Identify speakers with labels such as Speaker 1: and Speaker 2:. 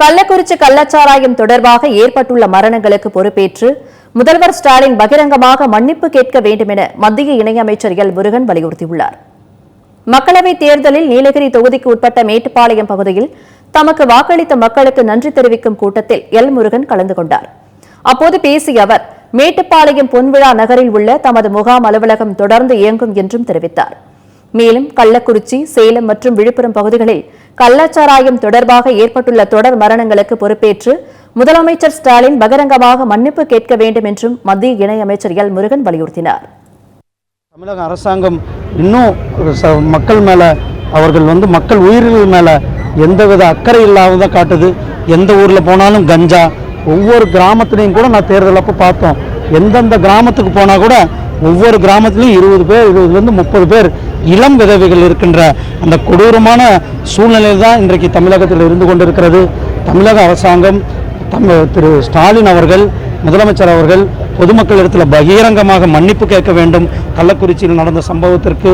Speaker 1: கள்ளக்குறிச்சி கள்ளச்சாராயம் தொடர்பாக ஏற்பட்டுள்ள மரணங்களுக்கு பொறுப்பேற்று முதல்வர் ஸ்டாலின் பகிரங்கமாக மன்னிப்பு கேட்க வேண்டும் என மத்திய இணையமைச்சர் எல். முருகன் வலியுறுத்தியுள்ளார். மக்களவைத் தேர்தலில் நீலகிரி தொகுதிக்கு உட்பட்ட மேட்டுப்பாளையம் பகுதியில் தமக்கு வாக்களித்த மக்களுக்கு நன்றி தெரிவிக்கும் கூட்டத்தில் எல். முருகன் கலந்து கொண்டார். அப்போது பேசிய அவர் மேட்டுப்பாளையம் பொன்விழா நகரில் உள்ள தமது முகாம் அலுவலகம் தொடர்ந்து இயங்கும் என்றும் தெரிவித்தார். மேலும் கள்ளக்குறிச்சி சேலம் மற்றும் விழுப்புரம் பகுதிகளில் கள்ளச்சாராயம் தொடர்பாக ஏற்பட்டுள்ள தொடர் மரணங்களுக்கு பொறுப்பேற்று முதலமைச்சர் ஸ்டாலின் பகிரங்கமாக மன்னிப்பு கேட்க வேண்டும் என்றும் மத்திய இணையமைச்சர் எல் முருகன் வலியுறுத்தினார்.
Speaker 2: தமிழக அரசாங்கம் இன்னும் மக்கள் மேலே அவர்கள் வந்து மக்கள் உயிர்கள் மேலே எந்தவித அக்கறை இல்லாததை காட்டுது. எந்த ஊரில் போனாலும் கஞ்சா. ஒவ்வொரு கிராமத்துலேயும் கூட நான் தேர்தல் அப்போ பார்த்தோம். எந்தெந்த கிராமத்துக்கு போனால் கூட ஒவ்வொரு கிராமத்துலேயும் இருபது பேர் இருபதுலேருந்து முப்பது பேர் இளம் விதவைகள் இருக்கின்ற அந்த கொடூரமான சூழ்நிலையில் தான் இன்றைக்கு தமிழகத்தில் இருந்து கொண்டிருக்கிறது. தமிழக அரசாங்கம் தமிழ் திரு ஸ்டாலின் அவர்கள் முதலமைச்சர் அவர்கள் பொதுமக்களிடத்தில் பகிரங்கமாக மன்னிப்பு கேட்க வேண்டும். கள்ளக்குறிச்சியில் நடந்த சம்பவத்திற்கு